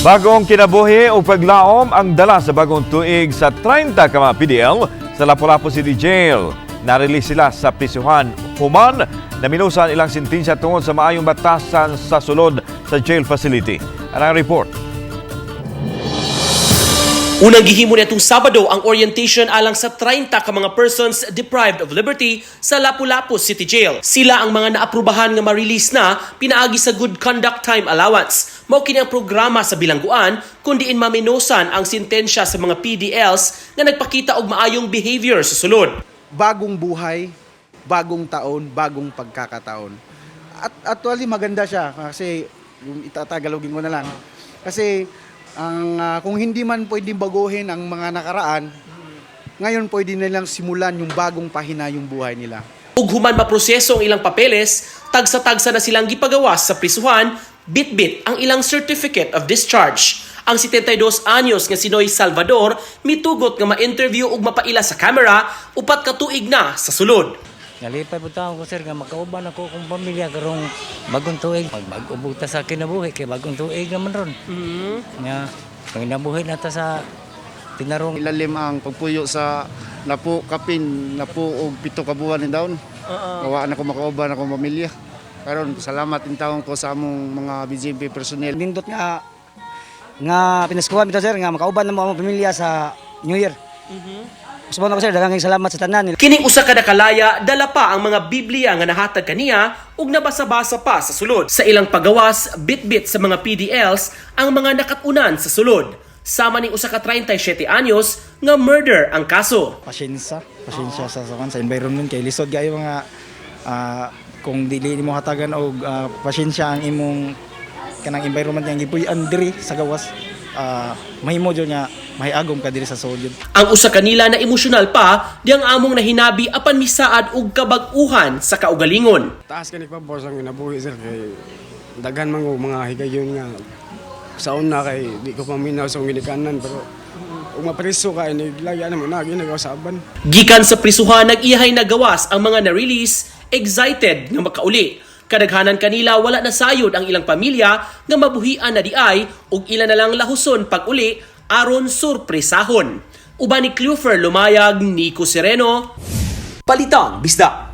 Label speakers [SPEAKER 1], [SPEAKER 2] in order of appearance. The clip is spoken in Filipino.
[SPEAKER 1] Bagong kinabuhi o paglaom ang dala sa bagong tuig sa 30 ka PDL sa Lapu-Lapu City Jail. Narelease sila sa prisuhan human na minusan ilang sentensya tungkol sa maayong batasan sa sulod sa jail facility. Ang report.
[SPEAKER 2] Unang gihimo nitong Sabado ang orientation alang sa 30 ka mga persons deprived of liberty sa Lapu-Lapu City Jail. Sila ang mga naaprubahan nga ma-release na pinaagi sa Good Conduct Time Allowance. Mao kini programa sa bilangguan kundi in maminosan ang sintensya sa mga PDLs nga nagpakita og maayong behavior sa sulod.
[SPEAKER 3] bagong buhay, bagong taon, bagong pagkakataon. At actually maganda siya kasi yung itatagalogin ko na lang. Kasi ang ah, kung hindi man pwedeng baguhin ang mga nakaraan, ngayon pwede nilang simulan yung bagong pahina yung buhay nila.
[SPEAKER 2] Ug human maproseso ang ilang papeles, tagsa-tagsa na silang gipagawas sa prisuhan, bit-bit ang ilang certificate of discharge. Ang 72 anyos nga si Noy Salvador mitugot nga ma-interview ug mapaila sa camera upat ka tuig na sa sulod.
[SPEAKER 4] Nalipay po taon ko sir nga makauban ako kong pamilya karong bagong tuig. Mag-ubog ta sa kinabuhi kay bagong tuig naman ron. Nga panginabuhi na ta sa tinarong
[SPEAKER 5] ilalim ang pagpuyo sa napo kapin napo og pito ka buwan ni daon. Gawa na ko makauban akong pamilya. Karon salamat in taon ko sa among mga BJP personnel.
[SPEAKER 6] nindot nga nga pinaskuhan bitaw sir nga makauban na mo ang pamilya sa New Year. Gusto ko sir daghang salamat sa tanan
[SPEAKER 2] Kining usa ka nakalaya dala pa ang mga Biblia nga nahatag kaniya ug nabasa-basa pa sa sulod. Sa ilang pagawas, bit-bit sa mga PDLs ang mga nakatunan sa sulod. Sama ni usa ka 37 anyos nga murder ang kaso.
[SPEAKER 7] pasensya, pasensya sa sa, sa environment kay lisod gayo mga ah, kung dili nimo hatagan og ah, pasensya ang imong kanang environment nga gipuy-an diri sa gawas ah, mahimo jud nga mahiagom ka diri sa solid.
[SPEAKER 2] Ang usa kanila na emosyonal pa di ang among nahinabi apan misaad og kabag-uhan sa kaugalingon.
[SPEAKER 8] taas ka ni pabor ang nabuhi sir kay daghan man mga higayon nga sa una kay di ko paminaw sa ginikanan pero kung mapreso ka ini lagi ano mo na ginagawasaban
[SPEAKER 2] Gikan sa prisuhan nag-ihay na gawas ang mga na-release excited nga makauli. Kadaghanan kanila wala na sayod ang ilang pamilya nga mabuhian na di ay ug ila na lang lahuson pag uli aron surpresahon. Uban ni Clufer Lumayag, Nico Sereno, Palitang Bisda.